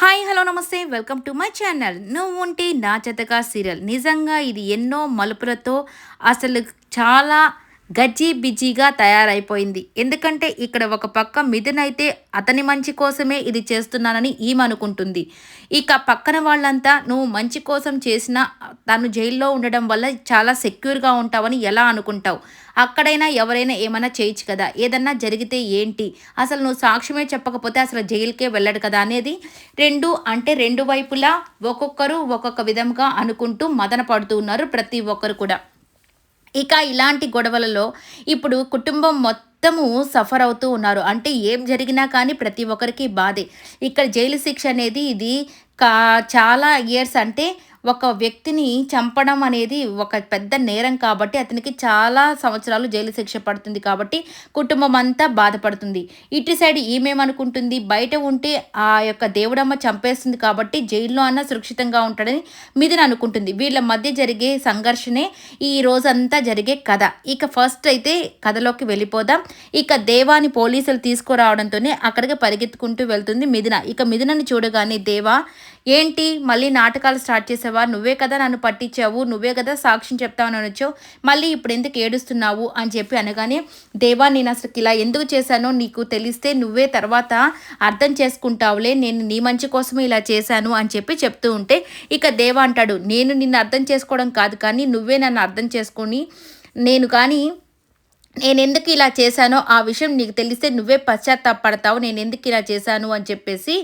Hi hello నమస్తే. Welcome to my channel. నువ్వు ఉంటే నా చెతగా సీరియల్. నిజంగా ఇది ఎన్నో మలుపులతో అసలు చాలా గజ్జి బిజీగా తయారైపోయింది. ఎందుకంటే ఇక్కడ ఒక పక్క మిథున్ అయితే అతని మంచి కోసమే ఇది చేస్తున్నానని ఈమె అనుకుంటుంది. ఇక పక్కన వాళ్ళంతా నువ్వు మంచి కోసం చేసిన తను జైల్లో ఉండడం వల్ల చాలా సెక్యూర్గా ఉంటావని ఎలా అనుకుంటావు? అక్కడైనా ఎవరైనా ఏమైనా చేయొచ్చు కదా? ఏదన్నా జరిగితే ఏంటి? అసలు నువ్వు సాక్ష్యమే చెప్పకపోతే అసలు జైలుకే వెళ్ళడు కదా? అనేది రెండు అంటే రెండు వైపులా ఒక్కొక్కరు ఒక్కొక్క విధంగా అనుకుంటూ మదన పడుతూ ఉన్నారు ప్రతి ఒక్కరు కూడా. ఇక ఇలాంటి గొడవలలో ఇప్పుడు కుటుంబం మొత్తము సఫర్ అవుతూ ఉన్నారు. అంటే ఏం జరిగినా కానీ ప్రతి ఒక్కరికి బాధే. ఇక్కడ జైలు శిక్ష అనేది ఇది కా చాలా ఇయర్స్ అంటే ఒక వ్యక్తిని చంపడం అనేది ఒక పెద్ద నేరం కాబట్టి అతనికి చాలా సంవత్సరాలు జైలు శిక్ష పడుతుంది కాబట్టి కుటుంబం అంతా బాధపడుతుంది. ఇటు సైడ్ ఈమెమనుకుంటుంది బయట ఉంటే ఆ యొక్క దేవుడమ్మ చంపేస్తుంది కాబట్టి జైల్లో అన్న సురక్షితంగా ఉంటాడని మిథున్ అనుకుంటుంది. వీళ్ళ మధ్య జరిగే సంఘర్షణే ఈ రోజంతా జరిగే కథ. ఇక ఫస్ట్ అయితే కథలోకి వెళ్ళిపోదాం. ఇక దేవాని పోలీసులు తీసుకురావడంతోనే అక్కడికి పరిగెత్తుకుంటూ వెళ్తుంది మిథున. ఇక మిథునని చూడగానే దేవా ఏంటి? మళ్ళీ నాటకాలు స్టార్ట్ చేసావా? నువ్వే కదా నన్ను పట్టించావు నువ్వే కదా సాక్ష్యం చెప్తావు వచ్చావు మళ్ళీ ఇప్పుడు ఎందుకు ఏడుస్తున్నావు అని చెప్పి అనగానే దేవా నేను అసలు ఇలా ఎందుకు చేశానో నీకు తెలిస్తే నువ్వే తర్వాత అర్థం చేసుకుంటావులే. నేను నీ మంచి కోసమే ఇలా చేశాను అని చెప్పి చెప్తూ ఉంటే ఇక దేవా అంటాడు నేను నిన్ను అర్థం చేసుకోవడం కాదు కానీ నువ్వే నన్ను అర్థం చేసుకొని నేను కానీ నేను ఎందుకు ఇలా చేశానో ఆ విషయం నీకు తెలిస్తే నువ్వే పశ్చాత్తాపడతావు. నేను ఎందుకు ఇలా చేశాను అని చెప్పేసి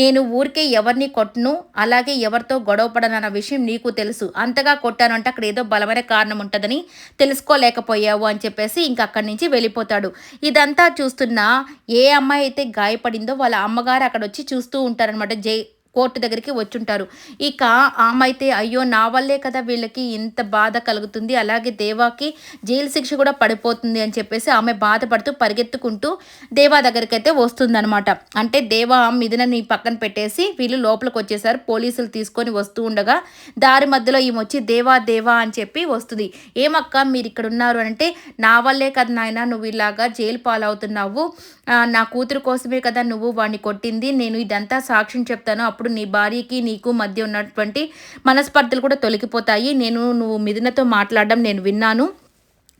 నేను ఊరికే ఎవరిని కొట్టను అలాగే ఎవరితో గొడవపడనన్న అన్న విషయం నీకు తెలుసు. అంతగా కొట్టాను అంటే అక్కడ ఏదో బలమైన కారణం ఉంటుందని తెలుసుకోలేకపోయావు అని చెప్పేసి ఇంక అక్కడి నుంచి వెళ్ళిపోతాడు. ఇదంతా చూస్తున్న ఏ అమ్మాయి అయితే గాయపడిందో వాళ్ళ అమ్మగారు అక్కడ వచ్చి చూస్తూ ఉంటారనమాట జై కోర్టు దగ్గరికి వచ్చుంటారు. ఇక ఆమె అయితే అయ్యో నా వల్లే కదా వీళ్ళకి ఇంత బాధ కలుగుతుంది. అలాగే దేవాకి జైలు శిక్ష కూడా పడిపోతుంది అని చెప్పేసి ఆమె బాధపడుతూ పరిగెత్తుకుంటూ దేవా దగ్గరికి అయితే వస్తుందనమాట అంటే దేవా మిథునని పక్కన పెట్టేసి వీళ్ళు లోపలికి వచ్చేసారు. పోలీసులు తీసుకొని వస్తూ ఉండగా దారి మధ్యలో ఈమె వచ్చి దేవా దేవా అని చెప్పి వస్తుంది. ఏమక్క మీరు ఇక్కడ ఉన్నారు అంటే నా వల్లే కదా నాయన నువ్వు ఇలాగా జైలు పాలవుతున్నావు. నా కూతురు కోసమే కదా నువ్వు వాడిని కొట్టింది. నేను ఇదంతా సాక్ష్యం చెప్తాను. అప్పుడు నీ భార్యకి నీకు మధ్య ఉన్నటువంటి మనస్పర్ధలు కూడా తొలగిపోతాయి. నేను నువ్వు మిథునతో మాట్లాడడం నేను విన్నాను.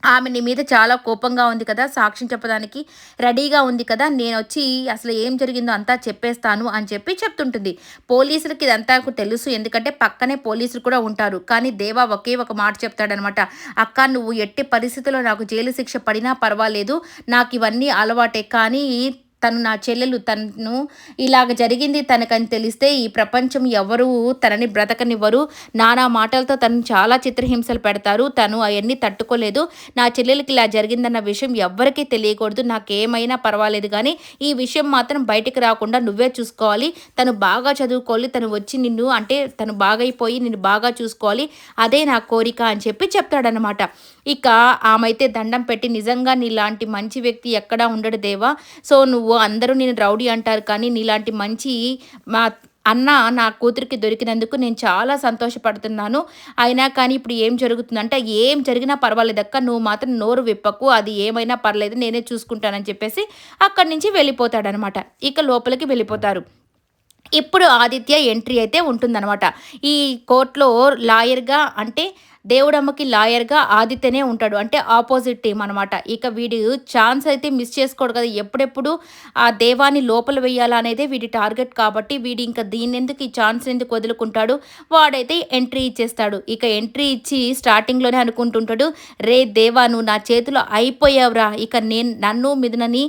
ఆమె నీ మీద చాలా కోపంగా ఉంది కదా సాక్ష్యం చెప్పడానికి రెడీగా ఉంది కదా నేను వచ్చి అసలు ఏం జరిగిందో అంతా చెప్పేస్తాను అని చెప్పి చెప్తుంటుంది. పోలీసులకి ఇదంతా తెలుసు ఎందుకంటే పక్కనే పోలీసులు కూడా ఉంటారు. కానీ దేవా ఒకే ఒక మాట చెప్తాడనమాట. అక్క నువ్వు ఎట్టి పరిస్థితుల్లో నాకు జైలు శిక్ష పడినా పర్వాలేదు. నాకు ఇవన్నీ అలవాటే. కానీ తను నా చెల్లెలు తను ఇలాగ జరిగింది తనకని తెలిస్తే ఈ ప్రపంచం ఎవరు తనని బ్రతకనివ్వరు. నానా మాటలతో తను చాలా చిత్రహింసలు పెడతారు. తను అవన్నీ తట్టుకోలేదు. నా చెల్లెలకి ఇలా జరిగిందన్న విషయం ఎవ్వరికీ తెలియకూడదు. నాకేమైనా పర్వాలేదు కానీ ఈ విషయం మాత్రం బయటికి రాకుండా నువ్వే చూసుకోవాలి. తను బాగా చదువుకోవాలి. తను వచ్చి నిన్ను అంటే తను బాగైపోయి నిన్ను బాగా చూసుకోవాలి. అదే నా కోరిక అని చెప్పి చెప్తాడనమాట ఇక ఆమె అయితే దండం పెట్టి నిజంగా నీలాంటి మంచి వ్యక్తి ఎక్కడా ఉండడు దేవా. సో నువ్వు అందరూ నేను రౌడీ అంటారు కానీ నీలాంటి మంచి మా అన్న నా కూతురికి దొరికినందుకు నేను చాలా సంతోషపడుతున్నాను. అయినా కానీ ఇప్పుడు ఏం జరుగుతుందంటే ఏం జరిగినా పర్వాలేదక్క నువ్వు మాత్రం నోరు విప్పకు అది ఏమైనా పర్లేదు నేనే చూసుకుంటానని చెప్పేసి అక్కడి నుంచి వెళ్ళిపోతాడనమాట. ఇక లోపలికి వెళ్ళిపోతారు. ఇప్పుడు ఆదిత్య ఎంట్రీ అయితే ఉంటుందన్నమాట ఈ కోర్టులో లాయర్గా అంటే దేవుడమ్మకి లాయర్గా ఆదిత్యనే ఉంటాడు. అంటే ఆపోజిట్ టీం అనమాట ఇక వీడి ఛాన్స్ అయితే మిస్ చేసుకోడు కదా. ఎప్పుడెప్పుడు ఆ దేవాన్ని లోపల వేయాలనేదే వీడి టార్గెట్ కాబట్టి వీడి ఇంకా దీన్నెందుకు ఈ ఛాన్స్ ఎందుకు వదులుకుంటాడు? వాడైతే ఎంట్రీ ఇచ్చేస్తాడు. ఇక ఎంట్రీ ఇచ్చి స్టార్టింగ్లోనే అనుకుంటుంటాడు రే దేవా నువ్వు నా చేతిలో అయిపోయావురా. ఇక నేను నన్ను మిదనని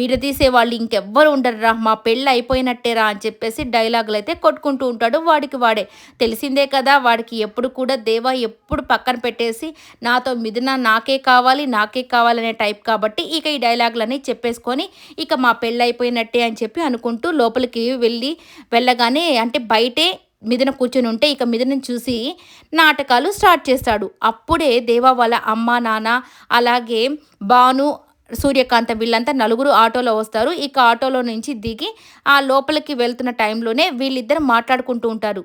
విడదీసే వాళ్ళు ఇంకెవ్వరు ఉండరురా. మా పెళ్ళి అయిపోయినట్టేరా అని చెప్పేసి డైలాగులు అయితే కొట్టుకుంటూ ఉంటాడు. వాడికి వాడే తెలిసిందే కదా వాడికి ఎప్పుడు కూడా దేవా ఎప్పుడు ఎప్పుడు పక్కన పెట్టేసి నాతో మిథున నాకే కావాలి నాకే కావాలనే టైప్ కాబట్టి ఇక ఈ డైలాగులన్నీ చెప్పేసుకొని ఇక మా పెళ్ళి అయిపోయినట్టే అని చెప్పి అనుకుంటూ లోపలికి వెళ్ళి వెళ్ళగానే అంటే బయటే మిథున కూర్చొని ఉంటే ఇక మిథుని చూసి నాటకాలు స్టార్ట్ చేస్తాడు. అప్పుడే దేవా వాళ్ళ అమ్మ నాన్న అలాగే బాను సూర్యకాంత వీళ్ళంతా నలుగురు ఆటోలో వస్తారు. ఇక ఆటోలో నుంచి దిగి ఆ లోపలికి వెళ్తున్న టైంలోనే వీళ్ళిద్దరు మాట్లాడుకుంటూ ఉంటారు.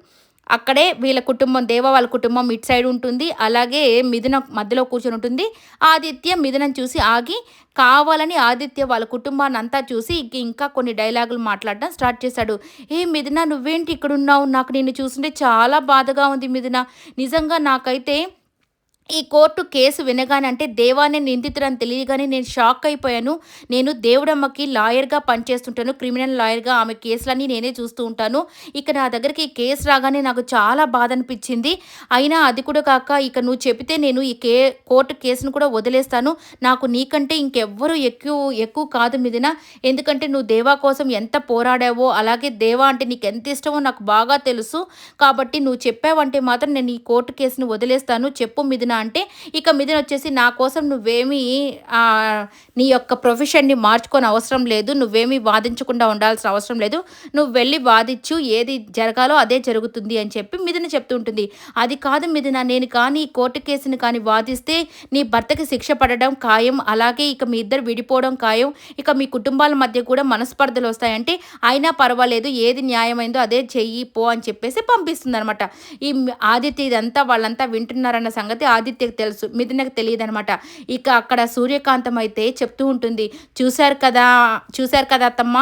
అక్కడే వీళ్ళ కుటుంబం దేవ వాళ్ళ కుటుంబం ఇటు సైడ్ ఉంటుంది. అలాగే మిథున మధ్యలో కూర్చొని ఉంటుంది. ఆదిత్య మిథునం చూసి ఆగి కావాలని ఆదిత్య వాళ్ళ కుటుంబాన్ని అంతా చూసి ఇంకా కొన్ని డైలాగులు మాట్లాడడం స్టార్ట్ చేశాడు. ఏ మిథున నువ్వేంటి ఇక్కడున్నావు? నాకు నిన్ను చూస్తుంటే చాలా బాధగా ఉంది మిథున. నిజంగా నాకైతే ఈ కోర్టు కేసు వినగానంటే దేవాన్ని నిందితుడని తెలియగానే నేను షాక్ అయిపోయాను. నేను దేవుడమ్మకి లాయర్గా పనిచేస్తుంటాను. క్రిమినల్ లాయర్గా ఆమె కేసులన్నీ నేనే చూస్తూ ఉంటాను. ఇక నా దగ్గరికి ఈ కేసు రాగానే నాకు చాలా బాధ అనిపించింది. అయినా అది కూడా కాక ఇక నువ్వు చెబితే నేను ఈ కే కోర్టు కేసును కూడా వదిలేస్తాను. నాకు నీకంటే ఇంకెవ్వరు ఎక్కువ ఎక్కువ కాదు మిదిన ఎందుకంటే నువ్వు దేవా కోసం ఎంత పోరాడావో అలాగే దేవా అంటే నీకు ఎంత ఇష్టమో నాకు బాగా తెలుసు. కాబట్టి నువ్వు చెప్పావంటే మాత్రం నేను ఈ కోర్టు కేసును వదిలేస్తాను. చెప్పు మిదిన అంటే ఇక మిథున్ వచ్చేసి నా కోసం నువ్వేమీ నీ యొక్క ప్రొఫెషన్ని మార్చుకొని అవసరం లేదు నువ్వేమీ వాదించకుండా ఉండాల్సిన అవసరం లేదు నువ్వు వెళ్ళి వాదించు ఏది జరగాలో అదే జరుగుతుంది అని చెప్పి మిథున చెప్తుంటుంది అది కాదు మిథున నేను కానీ కోర్టు కేసుని కానీ వాదిస్తే నీ భర్తకి శిక్ష పడడం ఖాయం అలాగే ఇక మీ ఇద్దరు విడిపోవడం ఖాయం ఇక మీ కుటుంబాల మధ్య కూడా మనస్పర్ధలు వస్తాయంటే అయినా పర్వాలేదు ఏది న్యాయమైందో అదే చెయ్యి పో అని చెప్పేసి పంపిస్తుంది అనమాట ఈ ఆదిత్య ఇదంతా వాళ్ళంతా వింటున్నారన్న సంగతి ఆదిత్యకు తెలుసు మిథునకు తెలియదు అనమాట ఇక అక్కడ సూర్యకాంతం అయితే చెప్తూ ఉంటుంది చూశారు కదా చూశారు కదా అత్తమ్మ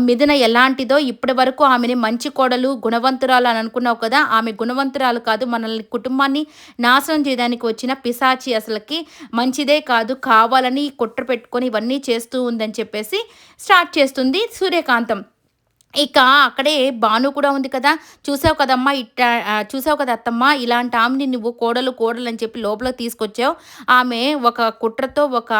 మిథున ఎలాంటిదో ఇప్పటి వరకు ఆమెని మంచి కోడలు గుణవంతురాలు అని అనుకున్నావు కదా ఆమె గుణవంతురాలు కాదు మనల్ని కుటుంబాన్ని నాశనం చేయడానికి వచ్చిన పిశాచి అసలుకి మంచిదే కాదు కావాలని కుట్ర పెట్టుకొని ఇవన్నీ చేస్తూ ఉందని చెప్పేసి స్టార్ట్ చేస్తుంది సూర్యకాంతం. ఇక అక్కడే భాను కూడా ఉంది కదా. చూసావు కదమ్మా ఇట్ట చూసావు కదా అత్తమ్మ? ఇలాంటి ఆమెని నువ్వు కోడలు కోడలు అని చెప్పి లోపల తీసుకొచ్చావు. ఆమె ఒక కుట్రతో ఒక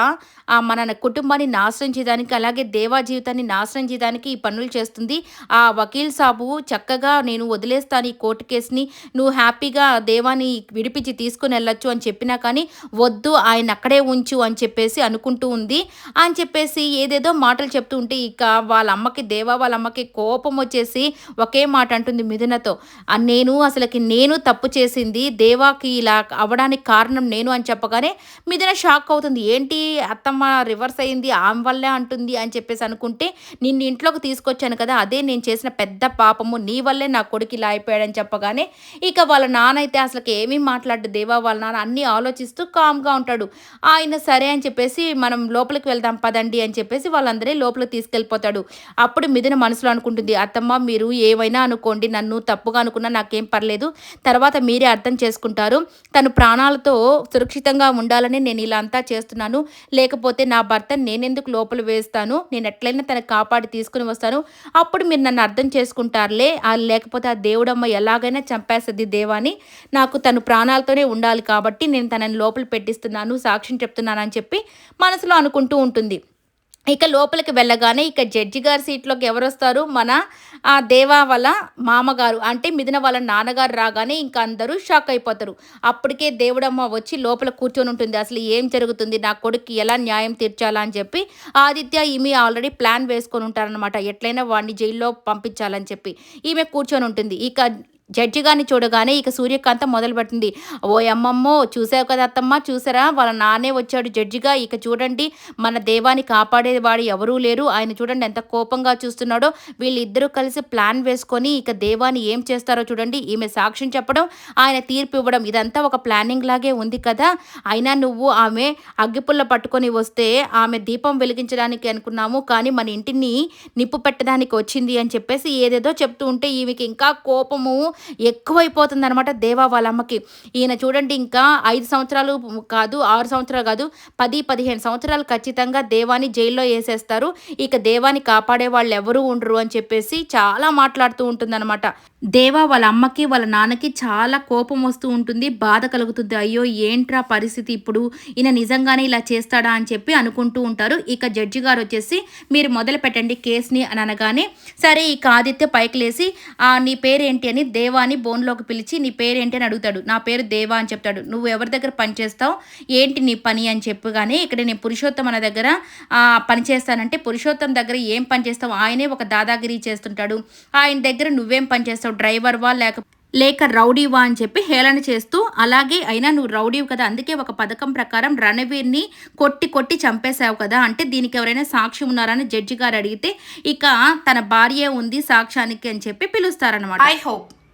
మన కుటుంబాన్ని నాశనం చేయడానికి అలాగే దేవా జీవితాన్ని నాశనం చేయడానికి ఈ పనులు చేస్తుంది. ఆ వకీల్ సాబు చక్కగా నేను వదిలేస్తాను ఈ కోర్టు కేసుని. నువ్వు హ్యాపీగా దేవాని విడిపించి తీసుకుని వెళ్ళొచ్చు అని చెప్పినా కానీ వద్దు ఆయన అక్కడే ఉంచు అని చెప్పేసి అనుకుంటూ ఉంది. అని చెప్పేసి ఏదేదో మాటలు చెప్తూ ఉంటే ఇక వాళ్ళ అమ్మకి దేవా వాళ్ళ అమ్మకి కోపం వచ్చేసి ఒకే మాట అంటుంది మిథునతో నేను అసలుకి నేను తప్పు చేసింది దేవాకి ఇలా అవ్వడానికి కారణం నేను అని చెప్పగానే మిథున షాక్ అవుతుంది. ఏంటి అత్తమ్మ రివర్స్ అయింది ఆమె వల్లే అంటుంది అని చెప్పేసి అనుకుంటే నిన్ను ఇంట్లోకి తీసుకొచ్చాను కదా అదే నేను చేసిన పెద్ద పాపము నీ వల్లే నా కొడుకు ఇలా అయిపోయాడని చెప్పగానే ఇక వాళ్ళ నాన్న అయితే అసలుకి ఏమీ మాట్లాడు దేవా వాళ్ళ నాన్న అన్నీ ఆలోచిస్తూ కామ్గా ఉంటాడు. ఆయన సరే అని చెప్పేసి మనం లోపలికి వెళ్దాం పదండి అని చెప్పేసి వాళ్ళందరినీ లోపలికి తీసుకెళ్ళిపోతాడు. అప్పుడు మిథున మనసులో అనుకుంటుంది అత్తమ్మ మీరు ఏమైనా అనుకోండి. నన్ను తప్పుగా అనుకున్నా నాకేం పర్లేదు. తర్వాత మీరే అర్థం చేసుకుంటారు. తను ప్రాణాలతో సురక్షితంగా ఉండాలని నేను ఇలా అంతా చేస్తున్నాను. లేకపోతే నా భర్త నేనెందుకు లోపల వేస్తాను? నేను ఎట్లయినా తన కాపాడి తీసుకుని వస్తాను. అప్పుడు మీరు నన్ను అర్థం చేసుకుంటారులే. లేకపోతే ఆ దేవుడమ్మ ఎలాగైనా చంపేస్తుంది దేవాని. నాకు తను ప్రాణాలతోనే ఉండాలి కాబట్టి నేను తనని లోపల పెట్టిస్తున్నాను సాక్ష్యం చెప్తున్నాను అని చెప్పి మనసులో అనుకుంటూ ఉంటుంది. ఇక లోపలికి వెళ్ళగానే ఇక జడ్జి గారి సీట్లోకి ఎవరు వస్తారు మన ఆ దేవా వాళ్ళ మామగారు. అంటే మిదిన వాళ్ళ నాన్నగారు రాగానే ఇంకా అందరూ షాక్ అయిపోతారు. అప్పటికే దేవుడమ్మ వచ్చి లోపల కూర్చొని ఉంటుంది. అసలు ఏం జరుగుతుంది? నా కొడుకు ఎలా న్యాయం తీర్చాలా అని చెప్పి ఆదిత్య ఈమె ఆల్రెడీ ప్లాన్ వేసుకొని ఉంటారనమాట ఎట్లయినా వాడిని జైల్లో పంపించాలని చెప్పి ఈమె కూర్చొని ఉంటుంది. ఇక జడ్జి గారిని చూడగానే ఇక సూర్యకాంతం మొదలుపెట్టింది. ఓ అమ్మమ్మో చూసావు కదా అత్తమ్మ చూసారా? వాళ్ళ నాన్నే వచ్చాడు జడ్జిగా. ఇక చూడండి మన దేవాన్ని కాపాడేవాడు ఎవరూ లేరు. ఆయన చూడండి ఎంత కోపంగా చూస్తున్నాడో. వీళ్ళిద్దరూ కలిసి ప్లాన్ వేసుకొని ఇక దేవాన్ని ఏం చేస్తారో చూడండి. ఈమె సాక్ష్యం చెప్పడం ఆయన తీర్పు ఇవ్వడం ఇదంతా ఒక ప్లానింగ్ లాగే ఉంది కదా. అయినా నువ్వు ఆమె అగ్గిపుల్ల పట్టుకొని వస్తే ఆమె దీపం వెలిగించడానికి అనుకున్నాము. కానీ మన ఇంటిని నిప్పు పెట్టడానికి వచ్చింది అని చెప్పేసి ఏదేదో చెప్తూ ఉంటే ఈమెకి ఇంకా కోపము ఎక్కువైపోతుంది అనమాట దేవా వాళ్ళ అమ్మకి ఈయన చూడండి ఇంకా ఐదు సంవత్సరాలు కాదు ఆరు సంవత్సరాలు కాదు పది పదిహేను సంవత్సరాలు ఖచ్చితంగా దేవాని జైల్లో వేసేస్తారు. ఇక దేవాని కాపాడే వాళ్ళు ఎవరు ఉండరు అని చెప్పేసి చాలా మాట్లాడుతూ ఉంటుందన్నమాట. దేవా వాళ్ళ అమ్మకి వాళ్ళ నాన్నకి చాలా కోపం వస్తూ ఉంటుంది బాధ కలుగుతుంది. అయ్యో ఏంట్రా పరిస్థితి ఇప్పుడు? ఈయన నిజంగానే ఇలా చేస్తాడా అని చెప్పి అనుకుంటూ ఉంటారు. ఇక జడ్జి గారు వచ్చేసి మీరు మొదలు పెట్టండి కేసుని అని అనగానే సరే ఇక ఆదిత్య పైకి లేసి "ఆ, నీ పేరేంటి? అని దేవాని బోన్లోకి పిలిచి నీ పేరేంటి? అని అడుగుతాడు. నా పేరు దేవా అని చెప్తాడు. నువ్వు ఎవరి దగ్గర పనిచేస్తావు ఏంటి నీ పని? అని చెప్పుగానే ఇక్కడ నేను పురుషోత్తం అన్న దగ్గర పనిచేస్తానంటే పురుషోత్తం దగ్గర ఏం పని చేస్తావు? ఆయనే ఒక దాదాగిరి చేస్తుంటాడు. ఆయన దగ్గర నువ్వేం పని చేస్తావు? డ్రైవర్వా? లేక లేక రౌడీవా? అని చెప్పి హేళన చేస్తూ అలాగే అయినా నువ్వు రౌడీవు కదా. అందుకే ఒక పథకం ప్రకారం రణవీర్ని కొట్టి కొట్టి చంపేశావు కదా. అంటే దీనికి ఎవరైనా సాక్షి ఉన్నారని జడ్జి గారు అడిగితే ఇక తన భార్య ఉంది సాక్ష్యానికి అని చెప్పి పిలుస్తారనమాట ఐ హోప్